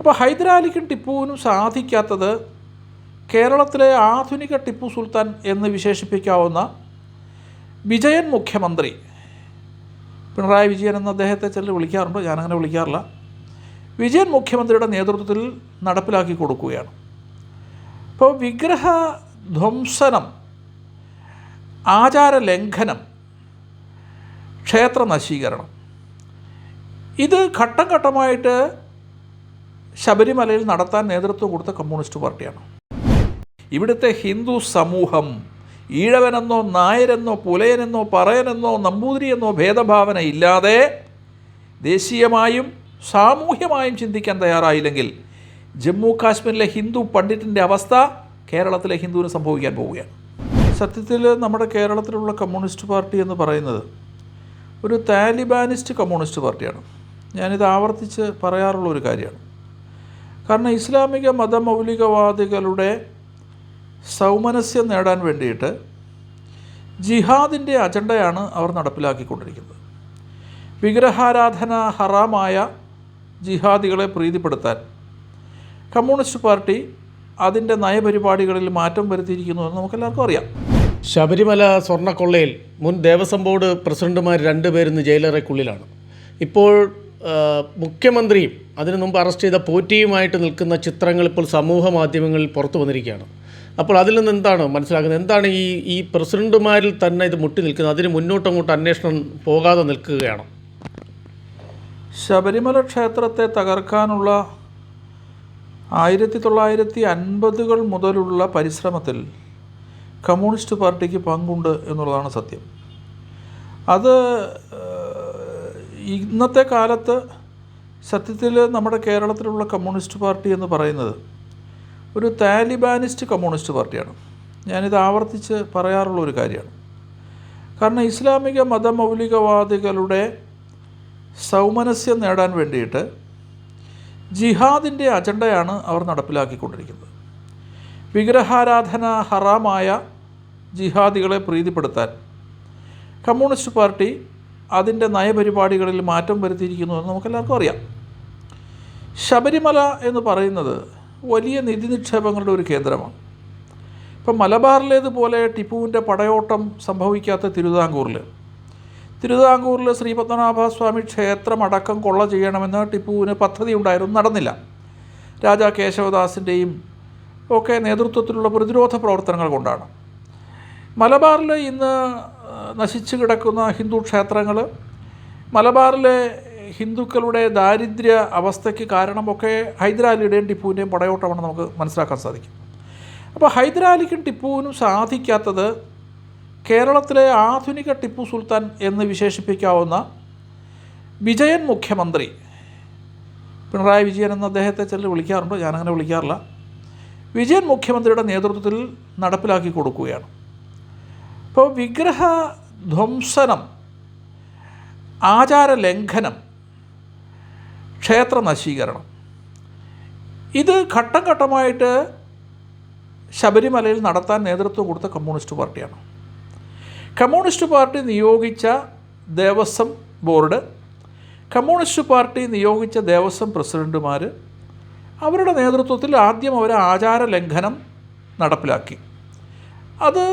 അപ്പോൾ ഹൈദരാലിക്കും ടിപ്പുവിനും സാധിക്കാത്തത് കേരളത്തിലെ ആധുനിക ടിപ്പു സുൽത്താൻ എന്ന് വിശേഷിപ്പിക്കാവുന്ന വിജയൻ മുഖ്യമന്ത്രി. പിണറായി വിജയൻ എന്ന അദ്ദേഹത്തെ ചിലർ വിളിക്കാറുണ്ട് ഞാനങ്ങനെ വിളിക്കാറില്ല. വിജയൻ മുഖ്യമന്ത്രിയുടെ നേതൃത്വത്തിൽ നടപ്പിലാക്കി കൊടുക്കുകയാണ്. അപ്പോൾ വിഗ്രഹ ധ്വംസനം ആചാര ലംഘനം ക്ഷേത്ര നശീകരണം ഇത് ഘട്ടം ഘട്ടമായിട്ട് ശബരിമലയിൽ നടത്താൻ നേതൃത്വം കൊടുത്ത കമ്മ്യൂണിസ്റ്റ് പാർട്ടിയാണ്. ഇവിടുത്തെ ഹിന്ദു സമൂഹം ഈഴവനെന്നോ നായരെന്നോ പുലയനെന്നോ പറയനെന്നോ നമ്പൂതിരിയെന്നോ ഭേദഭാവന ഇല്ലാതെ ദേശീയമായും സാമൂഹ്യമായും ചിന്തിക്കാൻ തയ്യാറായില്ലെങ്കിൽ ജമ്മു കാശ്മീരിലെ ഹിന്ദു പണ്ഡിറ്റിന്റെ അവസ്ഥ കേരളത്തിലെ ഹിന്ദുവിന് സംഭവിക്കാൻ പോവുകയാണ്. സത്യത്തിൽ നമ്മുടെ കേരളത്തിലുള്ള കമ്മ്യൂണിസ്റ്റ് പാർട്ടി എന്ന് പറയുന്നത് ഒരു താലിബാനിസ്റ്റ് കമ്മ്യൂണിസ്റ്റ് പാർട്ടിയാണ്. ഞാനിത് ആവർത്തിച്ച് പറയാറുള്ള ഒരു കാര്യമാണ്. കാരണം ഇസ്ലാമിക മതമൗലികവാദികളുടെ സൗമനസ്യം നേടാൻ വേണ്ടിയിട്ട് ജിഹാദിന്റെ അജണ്ടയാണ് അവർ നടപ്പിലാക്കിക്കൊണ്ടിരിക്കുന്നത്. വിഗ്രഹാരാധന ഹറാമായ ജിഹാദികളെ പ്രീതിപ്പെടുത്താൻ കമ്മ്യൂണിസ്റ്റ് പാർട്ടി അതിന്റെ നയപരിപാടികളിൽ മാറ്റം വരുത്തിയിരിക്കുന്നു എന്ന് നമുക്കെല്ലാവർക്കും അറിയാം. ശബരിമല സ്വർണക്കൊള്ളയിൽ മുൻ ദേവസ്വം ബോർഡ് പ്രസിഡന്റുമാർ രണ്ടുപേരും ഇന്ന് ജയിലറയ്ക്കുള്ളിലാണ് ഇപ്പോൾ മുഖ്യമന്ത്രിയും അതിനു മുമ്പ് അറസ്റ്റ് ചെയ്ത പോറ്റിയുമായിട്ട് നിൽക്കുന്ന ചിത്രങ്ങൾ ഇപ്പോൾ സമൂഹ മാധ്യമങ്ങളിൽ പുറത്തു വന്നിരിക്കുകയാണ്. അപ്പോൾ അതിൽ നിന്ന് എന്താണ് മനസ്സിലാക്കുന്നത്? എന്താണ് ഈ ഈ പ്രസിഡന്റുമാരിൽ തന്നെ ഇത് മുട്ടി നിൽക്കുന്നത്? അതിന് മുന്നോട്ടങ്ങോട്ട് അന്വേഷണം പോകാതെ നിൽക്കുകയാണ്? ശബരിമല ക്ഷേത്രത്തെ തകർക്കാനുള്ള ആയിരത്തി തൊള്ളായിരത്തി അൻപതുകൾ മുതലുള്ള പരിശ്രമത്തിൽ കമ്മ്യൂണിസ്റ്റ് പാർട്ടിക്ക് പങ്കുണ്ട് എന്നുള്ളതാണ് സത്യം. അത് ഇന്നത്തെ കാലത്ത് സത്യത്തിൽ നമ്മുടെ കേരളത്തിലുള്ള കമ്മ്യൂണിസ്റ്റ് പാർട്ടി എന്ന് പറയുന്നത് ഒരു താലിബാനിസ്റ്റ് കമ്മ്യൂണിസ്റ്റ് പാർട്ടിയാണ്. ഞാനിത് ആവർത്തിച്ച് പറയാറുള്ള ഒരു കാര്യമാണ്. കാരണം ഇസ്ലാമിക മതമൗലികവാദികളുടെ സൗമനസ്യം നേടാൻ വേണ്ടിയിട്ട് ജിഹാദിന്റെ അജണ്ടയാണ് അവർ നടപ്പിലാക്കിക്കൊണ്ടിരിക്കുന്നത്. വിഗ്രഹാരാധന ഹറാമായ ജിഹാദികളെ പ്രീതിപ്പെടുത്താൻ കമ്മ്യൂണിസ്റ്റ് പാർട്ടി അതിന്റെ നയപരിപാടികളിൽ മാറ്റം വരുത്തിയിരിക്കുന്നു എന്ന് നമുക്കെല്ലാവർക്കും അറിയാം. ശബരിമല എന്ന് പറയുന്നത് വലിയ നിധി നിക്ഷേപങ്ങളുടെ ഒരു കേന്ദ്രമാണ്. ഇപ്പം മലബാറിലേതുപോലെ ടിപ്പുവിന്റെ പടയോട്ടം സംഭവിക്കാത്ത തിരുവിതാംകൂറിൽ. തിരുവിതാംകൂറിൽ ശ്രീപത്മനാഭസ്വാമി ക്ഷേത്രം അടക്കം കൊള്ള ചെയ്യണമെന്ന് ടിപ്പുവിന് പദ്ധതി ഉണ്ടായിരുന്നു നടന്നില്ല. രാജാ കേശവദാസിന്റെയും ഒക്കെ നേതൃത്വത്തിലുള്ള പ്രതിരോധ പ്രവർത്തനങ്ങൾ കൊണ്ടാണ്. മലബാറിൽ ഇന്ന് നശിച്ചു കിടക്കുന്ന ഹിന്ദു ക്ഷേത്രങ്ങൾ മലബാറിലെ ഹിന്ദുക്കളുടെ ദാരിദ്ര്യ അവസ്ഥയ്ക്ക് കാരണമൊക്കെ ഹൈദരാലിയുടെയും ടിപ്പുവിന്റെയും പടയോട്ടമാണ് നമുക്ക് മനസ്സിലാക്കാൻ സാധിക്കും. അപ്പോൾ ഹൈദരാലിക്കും ടിപ്പുവിനും സാധിക്കാത്തത് കേരളത്തിലെ ആധുനിക ടിപ്പു സുൽത്താൻ എന്ന് വിശേഷിപ്പിക്കാവുന്ന വിജയൻ മുഖ്യമന്ത്രി. പിണറായി വിജയൻ എന്ന അദ്ദേഹത്തെ ചിലർ വിളിക്കാറുണ്ട് ഞാനങ്ങനെ വിളിക്കാറില്ല. വിജയൻ മുഖ്യമന്ത്രിയുടെ നേതൃത്വത്തിൽ നടപ്പിലാക്കി കൊടുക്കുകയാണ്. ഇപ്പോൾ വിഗ്രഹ ധ്വംസനം ആചാര ലംഘനം ക്ഷേത്ര നശീകരണം ഇത് ഘട്ടം ഘട്ടമായിട്ട് ശബരിമലയിൽ നടത്താൻ നേതൃത്വം കൊടുത്ത കമ്മ്യൂണിസ്റ്റ് പാർട്ടിയാണ്. കമ്മ്യൂണിസ്റ്റ് പാർട്ടി നിയോഗിച്ച ദേവസ്വം ബോർഡ് കമ്മ്യൂണിസ്റ്റ് പാർട്ടി നിയോഗിച്ച ദേവസ്വം പ്രസിഡന്റുമാർ അവരുടെ നേതൃത്വത്തിൽ ആദ്യം അവർ ആചാര ലംഘനം നടപ്പിലാക്കി. അത്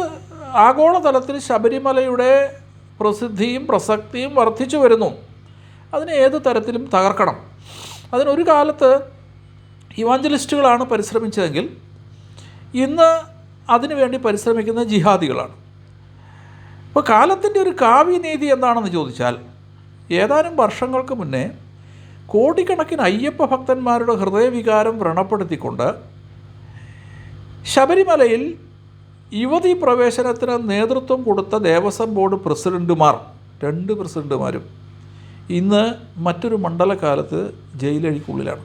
ആഗോളതലത്തിൽ ശബരിമലയുടെ പ്രസിദ്ധിയും പ്രസക്തിയും വർദ്ധിച്ചു വരുന്നു. അതിനെ ഏത് തരത്തിലും തകർക്കണം. അതിനൊരു കാലത്ത് ഇവാഞ്ചലിസ്റ്റുകളാണ് പരിശ്രമിച്ചതെങ്കിൽ ഇന്ന് അതിനുവേണ്ടി പരിശ്രമിക്കുന്ന ജിഹാദികളാണ്. ഇപ്പോൾ കാലത്തിന്റെ ഒരു കാവ്യനീതി എന്താണെന്ന് ചോദിച്ചാൽ ഏതാനും വർഷങ്ങൾക്ക് മുന്നേ കോടിക്കണക്കിന് അയ്യപ്പ ഭക്തന്മാരുടെ ഹൃദയവികാരം വ്രണപ്പെടുത്തിക്കൊണ്ട് ശബരിമലയിൽ യുവതീ പ്രവേശനത്തിന് നേതൃത്വം കൊടുത്ത ദേവസ്വം ബോർഡ് പ്രസിഡന്റുമാർ രണ്ട് പ്രസിഡന്റുമാരും ഇന്ന് മറ്റൊരു മണ്ഡലകാലത്ത് ജയിലഴിക്കുള്ളിലാണ്.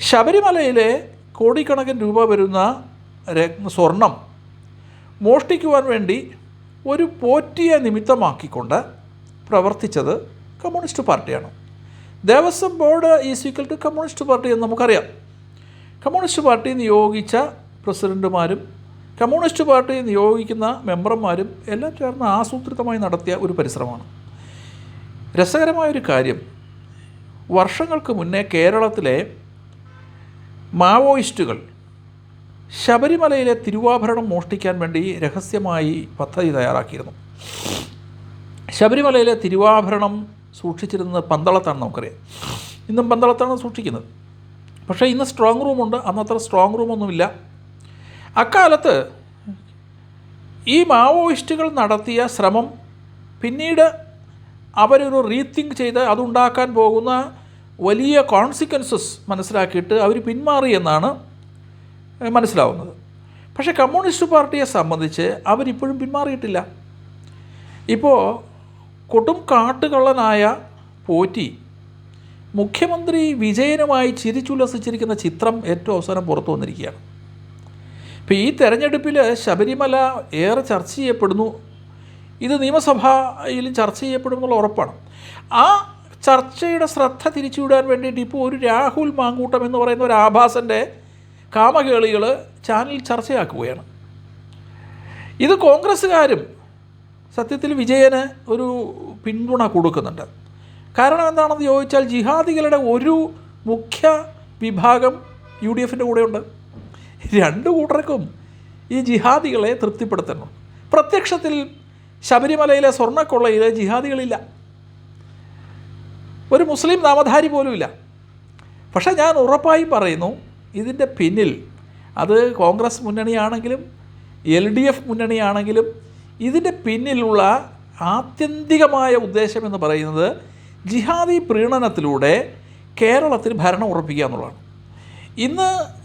ശബരിമലയിലെ കോടിക്കണക്കിന് രൂപ വരുന്ന സ്വർണം മോഷ്ടിക്കുവാൻ വേണ്ടി ഒരു പോറ്റിയെ നിമിത്തമാക്കിക്കൊണ്ട് പ്രവർത്തിച്ചത് കമ്മ്യൂണിസ്റ്റ് പാർട്ടിയാണ്. Devaswom board is equal to communist party എന്ന് നമുക്കറിയാം. കമ്മ്യൂണിസ്റ്റ് പാർട്ടി നിയോഗിച്ച പ്രസിഡന്റുമാരും കമ്മ്യൂണിസ്റ്റ് പാർട്ടി നിയോഗിക്കുന്ന മെമ്പർമാരും എല്ലാം ചേർന്ന് ആസൂത്രിതമായി നടത്തിയ ഒരു പരിശ്രമമാണ് രസകരമായൊരു കാര്യം വർഷങ്ങൾക്ക് മുന്നേ കേരളത്തിലെ മാവോയിസ്റ്റുകൾ ശബരിമലയിലെ തിരുവാഭരണം മോഷ്ടിക്കാൻ വേണ്ടി രഹസ്യമായി പദ്ധതി തയ്യാറാക്കിയിരുന്നു. ശബരിമലയിലെ തിരുവാഭരണം സൂക്ഷിച്ചിരുന്നത് പന്തളത്താണ് നമുക്കറിയാം. ഇന്നും പന്തളത്താണ് സൂക്ഷിക്കുന്നത്. പക്ഷേ ഇന്ന് സ്ട്രോങ് റൂമുണ്ട്. അന്നത്ര സ്ട്രോങ് റൂമൊന്നുമില്ല. അക്കാലത്ത് ഈ മാവോയിസ്റ്റുകൾ നടത്തിയ ശ്രമം പിന്നീട് അവരൊരു റീതിങ്ക് ചെയ്ത് അതുണ്ടാക്കാൻ പോകുന്ന വലിയ കോൺസിക്വൻസസ് മനസ്സിലാക്കിയിട്ട് അവർ പിന്മാറിയെന്നാണ് മനസ്സിലാവുന്നത്. പക്ഷേ കമ്മ്യൂണിസ്റ്റ് പാർട്ടിയെ സംബന്ധിച്ച് അവരിപ്പോഴും പിന്മാറിയിട്ടില്ല. ഇപ്പോൾ കൊടും കാട്ടുകള്ളനായ പോറ്റി മുഖ്യമന്ത്രി വിജയനുമായി ചിരിച്ചുല്ലസിച്ചിരിക്കുന്ന ചിത്രം ഏറ്റവും അവസാനം പുറത്തു വന്നിരിക്കുകയാണ്. ഇപ്പോൾ ഈ തെരഞ്ഞെടുപ്പിൽ ശബരിമല ഏറെ ചർച്ച ചെയ്യപ്പെടുന്നു. ഇത് നിയമസഭയിലും ചർച്ച ചെയ്യപ്പെടും എന്നുള്ള ഉറപ്പാണ്. ആ ചർച്ചയുടെ ശ്രദ്ധ തിരിച്ചുവിടാൻ വേണ്ടിയിട്ട് ഇപ്പോൾ ഒരു രാഹുൽ മാങ്കൂട്ടം എന്ന് പറയുന്ന ഒരു ആഭാസന്റെ കാമകേളികൾ ചാനൽ ചർച്ചയാക്കുകയാണ്. ഇത് കോൺഗ്രസ്സുകാരും സത്യത്തിൽ വിജയന് ഒരു പിന്തുണ കൊടുക്കുന്നുണ്ട്. കാരണം എന്താണെന്ന് ചോദിച്ചാൽ ജിഹാദികളുടെ ഒരു മുഖ്യ വിഭാഗം യു ഡി എഫിന്റെ കൂടെയുണ്ട്. രണ്ട് കൂട്ടർക്കും ഈ ജിഹാദികളെ തൃപ്തിപ്പെടുത്തണം. പ്രത്യക്ഷത്തിൽ ശബരിമലയിലെ സ്വർണക്കൊള്ളയിൽ ജിഹാദികളില്ല. ഒരു മുസ്ലിം നാമധാരി പോലുമില്ല. പക്ഷേ ഞാൻ ഉറപ്പായും പറയുന്നു ഇതിന്റെ പിന്നിൽ അത് കോൺഗ്രസ് മുന്നണിയാണെങ്കിലും എൽ ഡി എഫ് മുന്നണിയാണെങ്കിലും ഇതിന്റെ പിന്നിലുള്ള ആത്യന്തികമായ ഉദ്ദേശം എന്ന് പറയുന്നത് ജിഹാദി പ്രീണനത്തിലൂടെ കേരളത്തിൽ ഭരണം ഉറപ്പിക്കുക എന്നുള്ളതാണ്. ഇന്ന്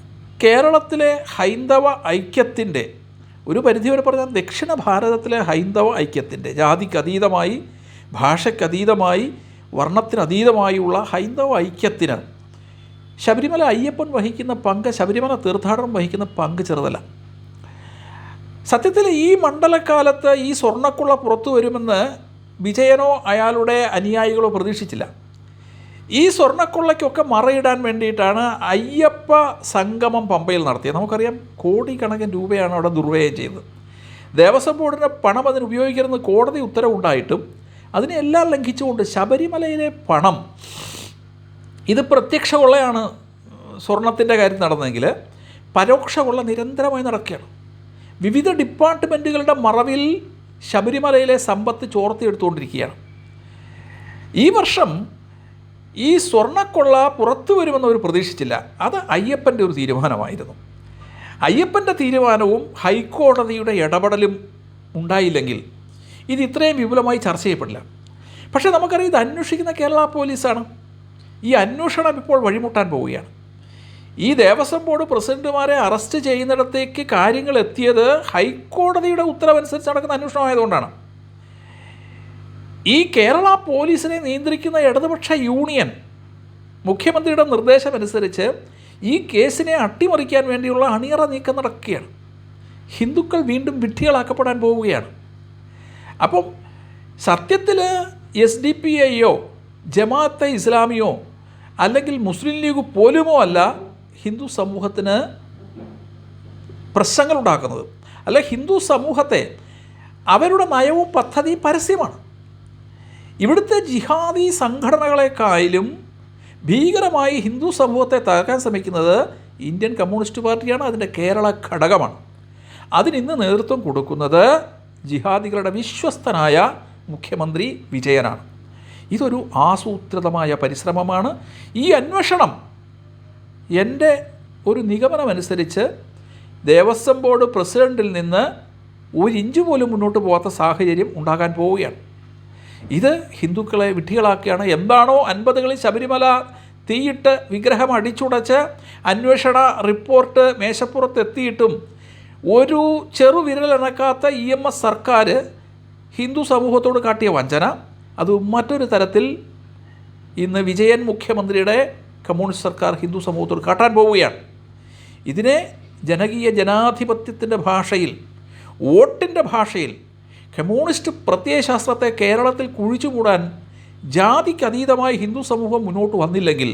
കേരളത്തിലെ ഹൈന്ദവ ഐക്യത്തിന്റെ ഒരു പരിധിവരെ പറഞ്ഞാൽ ദക്ഷിണ ഭാരതത്തിലെ ഹൈന്ദവ ഐക്യത്തിന്റെ ജാതിക്കതീതമായി ഭാഷയ്ക്കതീതമായി വർണത്തിനതീതമായുള്ള ഹൈന്ദവ ഐക്യത്തിന് ശബരിമല അയ്യപ്പൻ വഹിക്കുന്ന പങ്ക് ശബരിമല തീർത്ഥാടനം വഹിക്കുന്ന പങ്ക് ചെറുതല്ല. സത്യത്തിൽ ഈ മണ്ഡലക്കാലത്ത് ഈ സ്വർണക്കുള്ള പുറത്തു വരുമെന്ന് വിജയനോ അയാളുടെ അനുയായികളോ പ്രതീക്ഷിച്ചില്ല. ഈ സ്വർണക്കൊള്ളയ്ക്കൊക്കെ മറയിടാൻ വേണ്ടിയിട്ടാണ് അയ്യപ്പ സംഗമം പമ്പയിൽ നടത്തിയത്. നമുക്കറിയാം കോടിക്കണക്കിന് രൂപയാണ് അവിടെ ദുർവ്യയം ചെയ്തത്. ദേവസ്വം ബോർഡിന്റെ പണം അതിന് ഉപയോഗിക്കരുതെന്ന് കോടതി ഉത്തരവുണ്ടായിട്ടും അതിനെല്ലാം ലംഘിച്ചുകൊണ്ട് ശബരിമലയിലെ പണം ഇത് പ്രത്യക്ഷ കൊള്ളയാണ് സ്വർണത്തിന്റെ കാര്യം നടന്നതെങ്കിൽ പരോക്ഷ കൊള്ള നിരന്തരമായി നടക്കുകയാണ്. വിവിധ ഡിപ്പാർട്ട്മെന്റുകളുടെ മറവിൽ ശബരിമലയിലെ സമ്പത്ത് ചോർത്തിയെടുത്തുകൊണ്ടിരിക്കുകയാണ്. ഈ വർഷം ഈ സ്വർണക്കൊള്ള പുറത്തു വരുമെന്ന് അവർ പ്രതീക്ഷിച്ചില്ല. അത് അയ്യപ്പന്റെ ഒരു തീരുമാനമായിരുന്നു. അയ്യപ്പന്റെ തീരുമാനവും ഹൈക്കോടതിയുടെ ഇടപെടലും ഉണ്ടായില്ലെങ്കിൽ ഇത് ഇത്രയും വിപുലമായി ചർച്ച ചെയ്യപ്പെടില്ല. പക്ഷേ നമുക്കറിയാം ഇത് അന്വേഷിക്കുന്ന കേരള പോലീസാണ്. ഈ അന്വേഷണം ഇപ്പോൾ വഴിമുട്ടാൻ പോവുകയാണ്. ഈ ദേവസ്വം ബോർഡ് പ്രസിഡന്റുമാരെ അറസ്റ്റ് ചെയ്യുന്നിടത്തേക്ക് കാര്യങ്ങൾ എത്തിയത് ഹൈക്കോടതിയുടെ ഉത്തരവനുസരിച്ച് നടക്കുന്ന അന്വേഷണമായതുകൊണ്ടാണ്. ഈ കേരള പോലീസിനെ നിയന്ത്രിക്കുന്ന ഇടതുപക്ഷ യൂണിയൻ മുഖ്യമന്ത്രിയുടെ നിർദ്ദേശമനുസരിച്ച് ഈ കേസിനെ അട്ടിമറിക്കാൻ വേണ്ടിയുള്ള അണിയറ നീക്കം നടക്കുകയാണ്. ഹിന്ദുക്കൾ വീണ്ടും വിഡ്ഢികളാക്കപ്പെടാൻ പോവുകയാണ്. അപ്പം സത്യത്തിൽ എസ് ഡി പി ഐയോ ജമാഅത്തെ ഇസ്ലാമിയോ അല്ലെങ്കിൽ മുസ്ലിം ലീഗ് പോലുമോ അല്ല ഹിന്ദു സമൂഹത്തിന് പ്രശ്നങ്ങളുണ്ടാക്കുന്നത്. അല്ല ഹിന്ദു സമൂഹത്തെ അവരുടെ നയവും പദ്ധതിയും പരസ്യമാണ്. ഇവിടുത്തെ ജിഹാദി സംഘടനകളെക്കായാലും ഭീകരമായി ഹിന്ദു സമൂഹത്തെ തകർക്കാൻ ശ്രമിക്കുന്നത് ഇന്ത്യൻ കമ്മ്യൂണിസ്റ്റ് പാർട്ടിയാണ് അതിന്റെ കേരള ഘടകമാണ്. അതിനിന്ന് നേതൃത്വം കൊടുക്കുന്നത് ജിഹാദികളുടെ വിശ്വസ്തനായ മുഖ്യമന്ത്രി വിജയനാണ്. ഇതൊരു ആസൂത്രിതമായ പരിശ്രമമാണ്. ഈ അന്വേഷണം എന്റെ ഒരു നിഗമനമനുസരിച്ച് ദേവസ്വം ബോർഡ് പ്രസിഡന്റിൽ നിന്ന് ഒരു ഇഞ്ച് പോലും മുന്നോട്ട് പോകാത്ത സാഹചര്യം ഉണ്ടാകാൻ പോവുകയാണ്. ഇത് ഹിന്ദുക്കളെ വിഡ്ഢികളാക്കിയാണ്. എന്താണോ അൻപതുകളിൽ ശബരിമല തീയിട്ട് വിഗ്രഹം അടിച്ചുടച്ച് അന്വേഷണ റിപ്പോർട്ട് മേശപ്പുറത്ത് എത്തിയിട്ടും ഒരു ചെറുവിരലനക്കാത്ത ഇ എം എസ് സർക്കാർ ഹിന്ദു സമൂഹത്തോട് കാട്ടിയ വഞ്ചന. അത് മറ്റൊരു തരത്തിൽ ഇന്ന് വിജയൻ മുഖ്യമന്ത്രിയുടെ കമ്മ്യൂണിസ്റ്റ് സർക്കാർ ഹിന്ദു സമൂഹത്തോട് കാട്ടാൻ പോവുകയാണ്. ഇതിനെ ജനകീയ ജനാധിപത്യത്തിന്റെ ഭാഷയിൽ വോട്ടിന്റെ ഭാഷയിൽ കമ്മ്യൂണിസ്റ്റ് പ്രത്യയശാസ്ത്രത്തെ കേരളത്തിൽ കുഴിച്ചുമൂടാൻ ജാതിക്കതീതമായി ഹിന്ദു സമൂഹം മുന്നോട്ട് വന്നില്ലെങ്കിൽ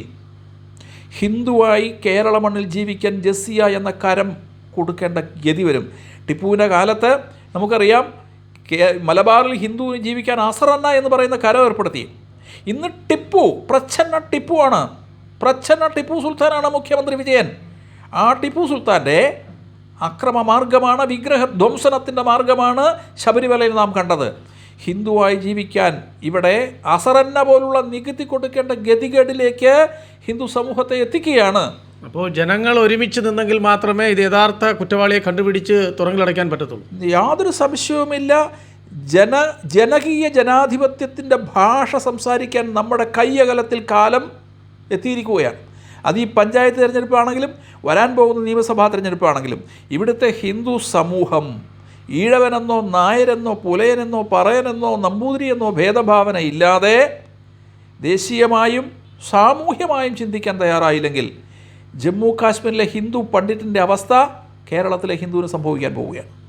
ഹിന്ദുവായി കേരള മണ്ണിൽ ജീവിക്കാൻ ജസ്സിയ എന്ന കരം കൊടുക്കേണ്ട ഗതി വരും. ടിപ്പുവിന്റെ കാലത്ത് നമുക്കറിയാം മലബാറിൽ ഹിന്ദു ജീവിക്കാൻ അസറന്ന എന്ന് പറയുന്ന കരം ഏർപ്പെടുത്തി. ഇന്ന് ടിപ്പു പ്രച്ഛന്ന ടിപ്പു ആണ് പ്രച്ഛന്ന ടിപ്പു സുൽത്താനാണ് മുഖ്യമന്ത്രി വിജയൻ. ആ ടിപ്പു സുൽത്താന്റെ അക്രമ മാർഗമാണ് വിഗ്രഹ ധ്വംസനത്തിന്റെ മാർഗമാണ് ശബരിമലയിൽ നാം കണ്ടത്. ഹിന്ദുവായി ജീവിക്കാൻ ഇവിടെ അസറന്ന പോലുള്ള നികുതി കൊടുക്കേണ്ട ഗതികേടിലേക്ക് ഹിന്ദു സമൂഹത്തെ എത്തിക്കുകയാണ്. അപ്പോൾ ജനങ്ങൾ ഒരുമിച്ച് നിന്നെങ്കിൽ മാത്രമേ ഇത് യഥാർത്ഥ കുറ്റവാളിയെ കണ്ടുപിടിച്ച് തുറങ്കിലടയ്ക്കാൻ പറ്റത്തുള്ളൂ. യാതൊരു സംശയവുമില്ല. ജന ജനകീയ ജനാധിപത്യത്തിന്റെ ഭാഷ സംസാരിക്കാൻ നമ്മുടെ കയ്യകലത്തിൽ കാലം എത്തിയിരിക്കുകയാണ്. അത് ഈ പഞ്ചായത്ത് തിരഞ്ഞെടുപ്പാണെങ്കിലും വരാൻ പോകുന്ന നിയമസഭാ തിരഞ്ഞെടുപ്പാണെങ്കിലും ഇവിടുത്തെ ഹിന്ദു സമൂഹം ഈഴവനെന്നോ നായരെന്നോ പുലയനെന്നോ പറയനെന്നോ നമ്പൂതിരിയെന്നോ ഭേദഭാവന ഇല്ലാതെ ദേശീയമായും സാമൂഹ്യമായും ചിന്തിക്കാൻ തയ്യാറായില്ലെങ്കിൽ ജമ്മു കാശ്മീരിലെ ഹിന്ദു പണ്ഡിറ്റിന്റെ അവസ്ഥ കേരളത്തിലെ ഹിന്ദുവിന് സംഭവിക്കാൻ പോവുകയാണ്.